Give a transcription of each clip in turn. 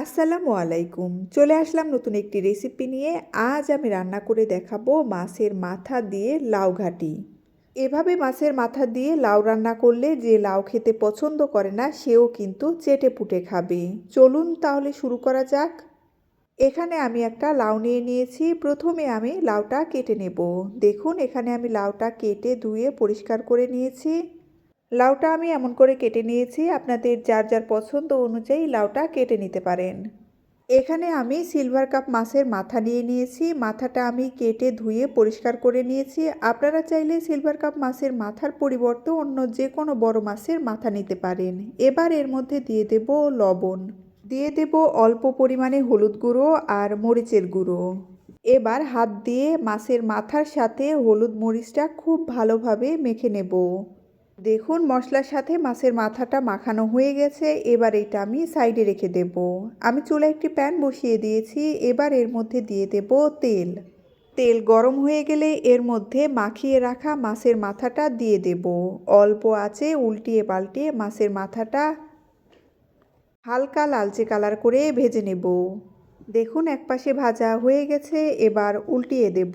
আসসালামু আলাইকুম। চলে আসলাম নতুন একটি রেসিপি নিয়ে। আজ আমি রান্না করে দেখাবো মাছের মাথা দিয়ে লাউ ঘাটি। এভাবে মাছের মাথা দিয়ে লাউ রান্না করলে যে লাউ খেতে পছন্দ করে না, সেও কিন্তু চেটে পুটে খাবে। চলুন তাহলে শুরু করা যাক। এখানে আমি একটা লাউ নিয়ে নিয়েছি। প্রথমে আমি লাউটা কেটে নেব। দেখুন, এখানে আমি লাউটা কেটে ধুয়ে পরিষ্কার করে নিয়েছি। লাউটা আমি এমন করে কেটে নিয়েছি, আপনাদের যার যার পছন্দ অনুযায়ী লাউটা কেটে নিতে পারেন। এখানে আমি সিলভার কাপ মাছের মাথা নিয়ে নিয়েছি, মাথাটা আমি কেটে ধুয়ে পরিষ্কার করে নিয়েছি। আপনারা চাইলে সিলভার কাপ মাছের মাথার পরিবর্তে অন্য যে কোনো বড় মাছের মাথা নিতে পারেন। এবার এর মধ্যে দিয়ে দেব লবণ। দিয়ে দেব অল্প পরিমাণে হলুদ গুঁড়ো আর মরিচের গুঁড়ো। এবার হাত দিয়ে মাছের মাথার সাথে হলুদ মরিচটা খুব ভালোভাবে মেখে নেব। দেখুন, মশলার সাথে মাছের মাথাটা মাখানো হয়ে গেছে। এবার এটা আমি সাইডে রেখে দেব। আমি চুলে একটি প্যান বসিয়ে দিয়েছি। এবার এর মধ্যে দিয়ে দেব তেল। তেল গরম হয়ে গেলে এর মধ্যে মাখিয়ে রাখা মাছের মাথাটা দিয়ে দেব। অল্প আছে, উল্টিয়ে পাল্টিয়ে মাছের মাথাটা হালকা লালচে কালার করে ভেজে নেব। দেখুন, একপাশে ভাজা হয়ে গেছে। এবার উল্টিয়ে দেব।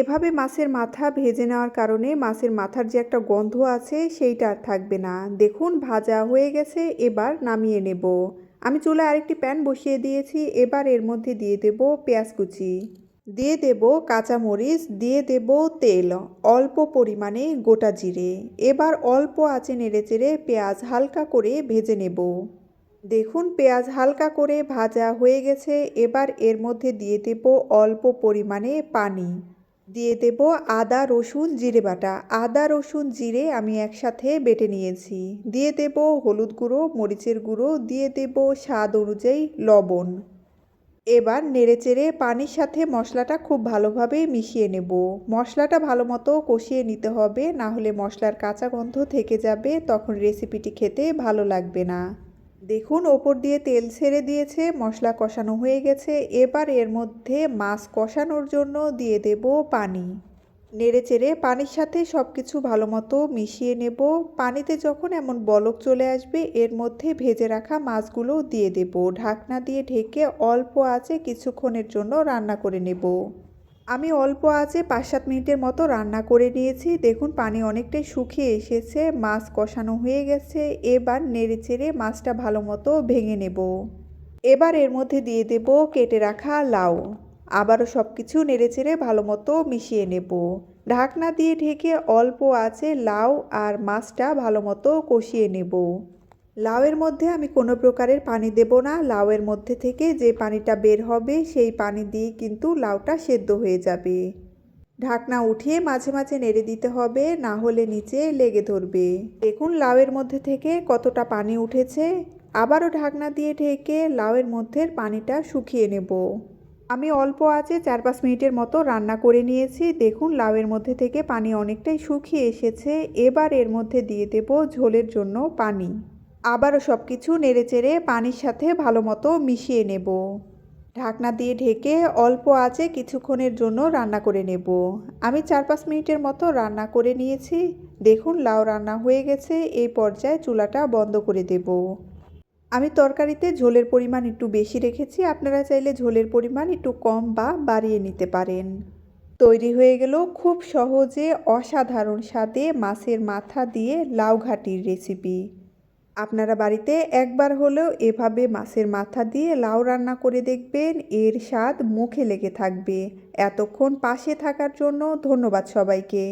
এভাবে মাছের মাথা ভেজে নেওয়ার কারণে মাছের মাথার যে একটা গন্ধ আছে সেইটা আর থাকবে না। দেখুন, ভাজা হয়ে গেছে, এবার নামিয়ে নেব। আমি চুলে আরেকটি প্যান বসিয়ে দিয়েছি, এবার এর মধ্যে দিয়ে দেব পেঁয়াজ কুচি। দিয়ে দেব কাঁচামরিচ, দিয়ে দেব তেল, অল্প পরিমাণে গোটা জিরে। এবার অল্প আঁচে নেড়েচেড়ে পেঁয়াজ হালকা করে ভেজে নেব। দেখুন, পেঁয়াজ হালকা করে ভাজা হয়ে গেছে, এবার এর মধ্যে দিয়ে দেব অল্প পরিমাণে পানি। দিয়ে দেব আদা, রসুন, জিরে বাটা। আদা, রসুন, জিরে আমি একসাথে বেটে নিয়েছি। দিয়ে দেব হলুদ গুঁড়ো, মরিচের গুঁড়ো, দিয়ে দেব স্বাদ অনুযায়ী লবণ। এবার নেড়েচেড়ে পানির সাথে মশলাটা খুব ভালোভাবে মিশিয়ে নেব। মশলাটা ভালো মতো কষিয়ে নিতে হবে, না হলে মশলার কাঁচা গন্ধ থেকে যাবে, তখন রেসিপিটি খেতে ভালো লাগবে না। দেখুন, ওপর দিয়ে তেল ছেড়ে দিয়েছে, মশলা কষানো হয়ে গেছে। এবার এর মধ্যে মাছ কষানোর জন্য দিয়ে দেব পানি। নেড়েচেড়ে পানির সাথে সব কিছু ভালো মতো মিশিয়ে নেব। পানিতে যখন এমন বলক চলে আসবে, এর মধ্যে ভেজে রাখা মাছগুলো দিয়ে দেব। ঢাকনা দিয়ে ঢেকে অল্প আছে কিছুক্ষণের জন্য রান্না করে নেব। আমি অল্প আছে পাঁচ সাত মিনিটের মতো রান্না করে নিয়েছি। দেখুন, পানি অনেকটাই শুকিয়ে এসেছে, মাছ কষানো হয়ে গেছে। এবার নেড়ে চেড়ে মাছটা ভালো মতো ভেঙে নেব। এবার এর মধ্যে দিয়ে দেব কেটে রাখা লাউ। আবারও সব কিছু নেড়ে চেড়ে ভালো মতো মিশিয়ে নেব। ঢাকনা দিয়ে ঢেকে অল্প আছে লাউ আর মাছটা ভালো মতো কষিয়ে নেব। লাউয়ের মধ্যে আমি কোনো প্রকারের পানি দেব না। লাউয়ের মধ্যে থেকে যে পানিটা বের হবে, সেই পানি দিয়ে কিন্তু লাউটা সেদ্ধ হয়ে যাবে। ঢাকনা উঠিয়ে মাঝে মাঝে নেড়ে দিতে হবে, না হলে নিচে লেগে ধরবে। দেখুন লাউয়ের মধ্যে থেকে কতটা পানি উঠেছে। আবারও ঢাকনা দিয়ে ঢেকে লাউয়ের মধ্যের পানিটা শুকিয়ে নেব। আমি অল্প আছে চার পাঁচ মিনিটের মতো রান্না করে নিয়েছি। দেখুন লাউয়ের মধ্যে থেকে পানি অনেকটাই শুকিয়ে এসেছে। এবার এর মধ্যে দিয়ে দেব ঝোলের জন্য পানি। আবারও সব কিছু নেড়েচেড়ে পানির সাথে ভালো মতো মিশিয়ে নেব। ঢাকনা দিয়ে ঢেকে অল্প আছে কিছুক্ষণের জন্য রান্না করে নেব। আমি চার পাঁচ মিনিটের মতো রান্না করে নিয়েছি। দেখুন, লাউ রান্না হয়ে গেছে। এই পর্যায়ে চুলাটা বন্ধ করে দেব। আমি তরকারিতে ঝোলের পরিমাণ একটু বেশি রেখেছি। আপনারা চাইলে ঝোলের পরিমাণ একটু কম বা বাড়িয়ে নিতে পারেন। তৈরি হয়ে গেল খুব সহজে অসাধারণ স্বাদে মাছের মাথা দিয়ে লাউ ঘাটির রেসিপি। আপনারা বাড়িতে একবার হলেও এভাবে মাছের মাথা দিয়ে লাউ রান্না করে দেখবেন, এর স্বাদ মুখে লেগে থাকবে। এতক্ষণ পাশে থাকার জন্য ধন্যবাদ সবাইকে।